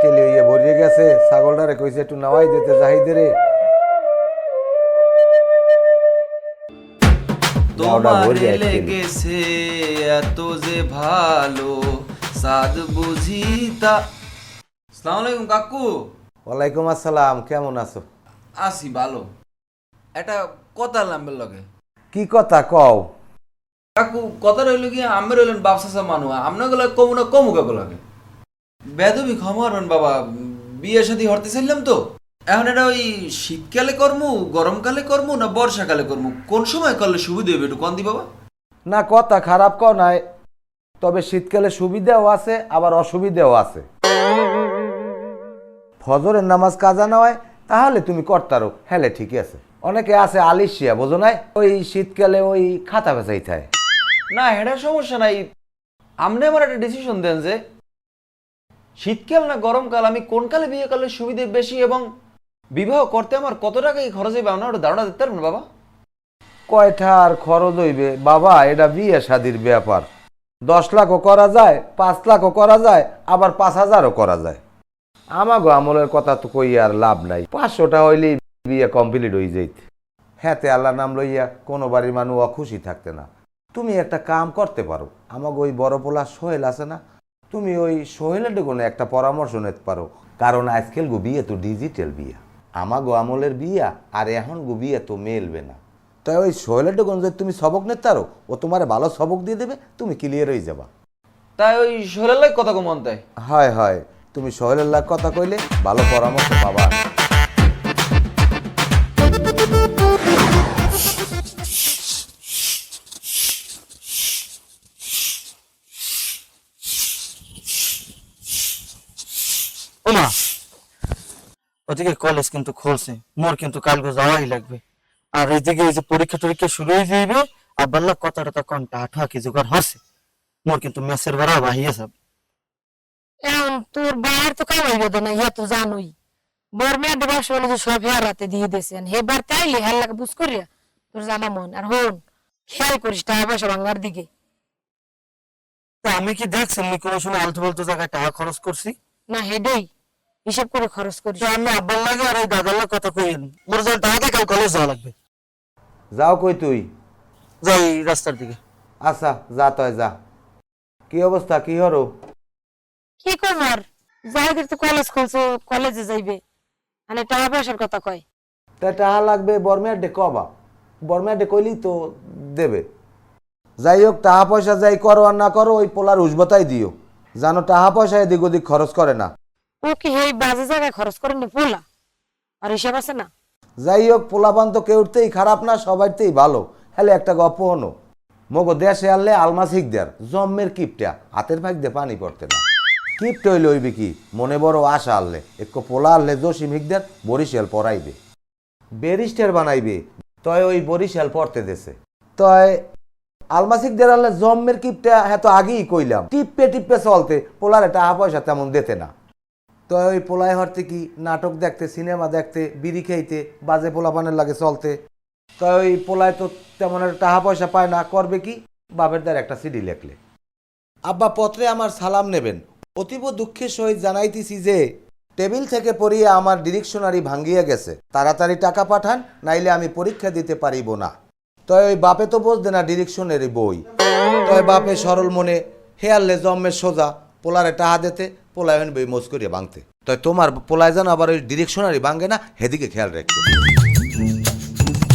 টেলে ইয়ে ভরিয়ে গেছে ছাগলটারে কইছে একটু নাওয়াই দিতে তোমার লেগেছে এত যে ভালো সাদ বুঝি তা আলাইকুম কাকু। ওয়ালাইকুম আসসালাম কেমন আছো? আসি ভালো। এটা কথা লাম্বের লগে। কি কথা কও? কাকু কথা রইল কি আমি রইলেন বাপসা মানুষ গলা কমু না কমু কাকু লাগে বেদবি খমরন বাবা। বিয়ে শাদি হরতে চাইলাম তো। এখন এটা ওই শীতকালে কর্ম গরমকালে কর্মু না বর্ষাকালে কর্মু? কোন সময় করলে সুবিধা হবে একটু কন দি বাবা? না কথা খারাপ কও নাই। তবে শীতকালে সুবিধাও আছে আবার অসুবিধাও আছে। ফজরের নামাজ কাজা না হয় তাহলে তুমি করতারো হেলে ঠিকই আছে। অনেকে আছে আলিশিয়া বোঝো নাই? ওই শীতকালে ওই খাতা বেচাই থাকে না এটা সমস্যা নাই। আপনি আমার একটা ডিসিশন দেন যে শীতকাল না গরমকাল? আমি কোন কালে বিয়ে করলে সুবিধে বেশি এবং বিবাহ করতে আমার কত টাকা এই খরচ হইবে আপনার ধারণা দিতে পারবেন বাবা? কয়টা আর খরচ হইবে? বাবা, এটা বিয়ে শাদির ব্যাপার। দশ লাখও করা যায়, পাঁচ লাখও করা যায়, আবার পাঁচ হাজারও করা যায়। আমাগো আমলের কথা তো কই আর লাভ নাই। পাঁচশোটা হইলেই বিয়ে কমপ্লিট হয়ে যাইত। হ্যাঁতে আল্লাহ নাম লইয়া কোনো বাড়ির মানুষ অখুশি থাকতে না। তুমি একটা কাম করতে পারো। আমাকে ওই বড় পোলা সোহেল আছে না তুমি ওই সোহেলের কোনো একটা পরামর্শ নিতে পারো। কারণ আজকাল গো বিয়ে তো ডিজিটাল বিয়া। আমা গো আমলের বিয়া আর এখন গো বিয়ে তো মেলবে না। তাই ওই সোহেলের ডোকন যদি তুমি সবক নিতে পারো ও তোমার ভালো সবক দিয়ে দেবে তুমি ক্লিয়ার হয়ে যাবা। তাই ওই শরীরের কথা কমন তাই হয় হয়। তুমি সোহেলের লাগ কথা কইলে ভালো পরামর্শ পাবা। ওমা। ওদিকে কলেজ কিন্তু খুলছে মোর কিন্তু কালকে যাওয়াই লাগবে। আর এইদিকে এই যে পরীক্ষা টরীক্ষা শুরু হয়ে যাইবে আর বললা কথাটা তো কনটা আঠা কি জোগাড় হচ্ছে মোর কিন্তু মেসের ভাড়া বাহিয়ে যাব। এখন তোর বাইর তো কামাই বেদে না ইয়া তো জানোই। মেয়ে দেবার বলে যে সব হেয়ার রাতে দিয়ে দিয়েছেন হেবার তাইলে হেয়ার লাগে বুঝ করিয়া তোর জানা মন। আর হন খেয়াল করিস টাকা পয়সা ভাঙার দিকে। তা আমি কি দেখছেন আমি কোনো সময় আলতু ফালতু জায়গায় টাকা খরচ করছি? না হেডেই। হিসাব করে খরচ করিস তো আমি আব্বার লাগে আর ওই দাদার লাগে কথা কইেন মোর যেন টাকা দিয়ে কাল কলেজ যাওয়া লাগবে। যাও কই তুই? যাই রাস্তার দিকে। আচ্ছা যা তয় যা। কি অবস্থা? কি হরো কি করবার যাইদের তো কলেজ খুলছো কলেজে যাইবে। মানে টাকা পয়সার কথা কয়। তা টাহা লাগবে বর্মেয়ার ডে কবা? বর্মেয়ার ডে কইলি তো দেবে। যাই হোক টাহা পয়সা যাই করো আর না করো ওই পোলার উসবতাই দিও। জানো টাহা পয়সা এদিক ওদিক খরচ করে না। ও কি এই বাজে জায়গায় খরচ করে নি? পোলা। আর হিসাব আছে না? যাই হোক কেউতেই খারাপ না সবাইতেই ভালো। একটা গপ্প হনো মগো দেশে আনলে আলমা শিখদার জম্মের কিপটা। হাতের ভাগ দিয়ে পানি পড়তে না। কিপট হইলে কি? মনে বড় আশা আনলে। পোলা আনলে জসিম হিকদার বরিশাল পড়াইবে ব্যারিস্টার বানাইবে। তয় ওই বরিশাল পড়তে দেছে। তয় আলমাসিক আনলে জম্মের কিপটা হ্যাঁ তো আগেই কইলাম। টিপে টিপে চলতে, পোলারে টাকা পয়সা তেমন দিতে না। তো ওই পোলায় হরতে কি নাটক দেখতে, সিনেমা দেখতে, বিড়ি খাইতে, বাজে পোলাপানের লাগে চলতে। তো ওই পোলায় তো তেমন একটা টাকা পয়সা পায় না, করবে কি? বাপের দ্বার একটা সিডি লেখলে। আব্বা, পত্রে আমার সালাম নেবেন। অতীব দুঃখের সহিত জানাইতেছি যে, টেবিল থেকে পড়িয়ে আমার ডিরেকশনারি ভাঙ্গিয়া গেছে। তাড়াতাড়ি টাকা পাঠান, নাইলে আমি পরীক্ষা দিতে পারিব না। তয় ওই বাপে তো বুঝবে না ডিরেকশনের বই। তয় বাপে সরল মনে হেয়ারলে জম্মের সোজা। পোলারে টাহা দিতে পোলায় বই মজ করিয়া ভাঙতে তাই তোমার পোলায় যেন আবার ওই ডিরেকশনারি ভাঙে না, হেদিকে খেয়াল রাখতো